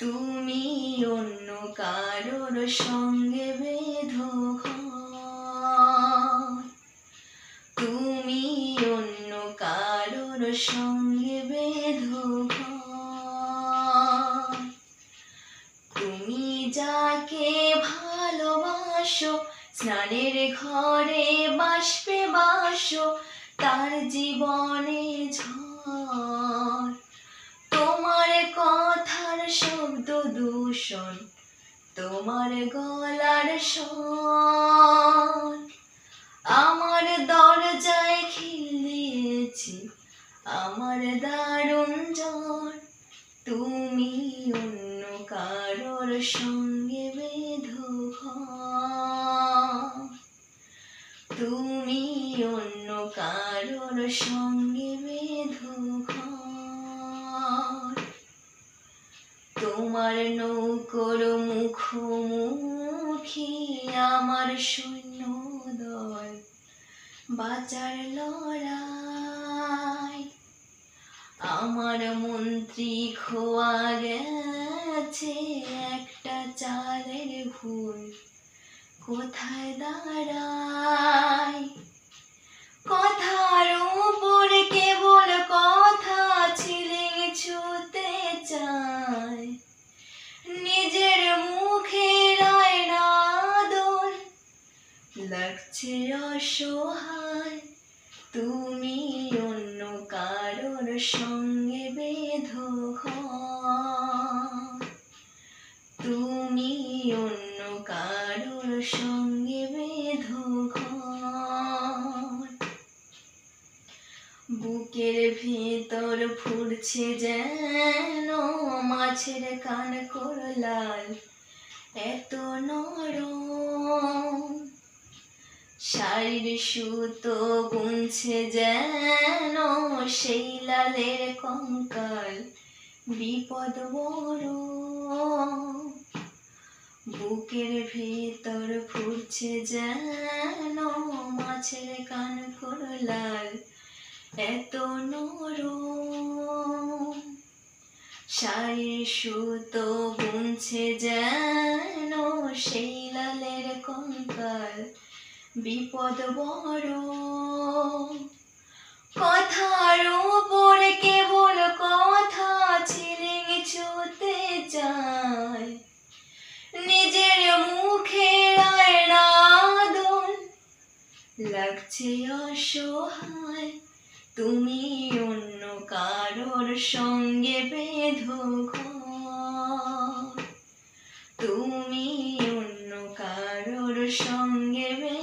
তুমি অন্য কারোর সঙ্গে বেঁধো তুমি অন্য কারোর সঙ্গে বেঁধো তুমি যাকে ভালোবাসো, স্নানের ঘরে বাষ্পে বাসো, তার জীবনে ঝড়। শব্দ দূষণ, তোমার গলার স্বর। আমার দরজায় খিল দিয়েছি আমার দারুণ জ্বর। তুমি অন্য কারোর সঙ্গে বেঁধো তুমি অন্য কারোর সঙ্গে নৌকর মুখোমুখি আমার সৈন্য দল বাঁচার লড়াই। আমার মন্ত্রী খোয়া গেছে একটা চালের ভুল। কোথায় দাঁড়ায় লাগছে অসহায়, তুমি অন্য কারোর সঙ্গে বেঁধো তুমি অন্য কারোর সঙ্গে বেঁধো বুকের ভেতর ফুটছে যেন মাছের কান করলাল এত নরম। শাড়ির সুতো গুনছে যেন সেই লালের কঙ্কাল। বিপদ বড়, বুকের ভেতর ফুটছে যেন মাছের কান করলাল এত নরম শাড়ির সুতো বুনছে যেন সেই লালের কঙ্কাল। বিপদ বড় কথার উপর কেবল কথা ছিলিং ছুতে চায়। নিজের মুখে রায় লাগছে অসহায়। তুমি অন্য কারোর সঙ্গে বেঁধো তুমি অন্য কারোর সঙ্গে বেঁধো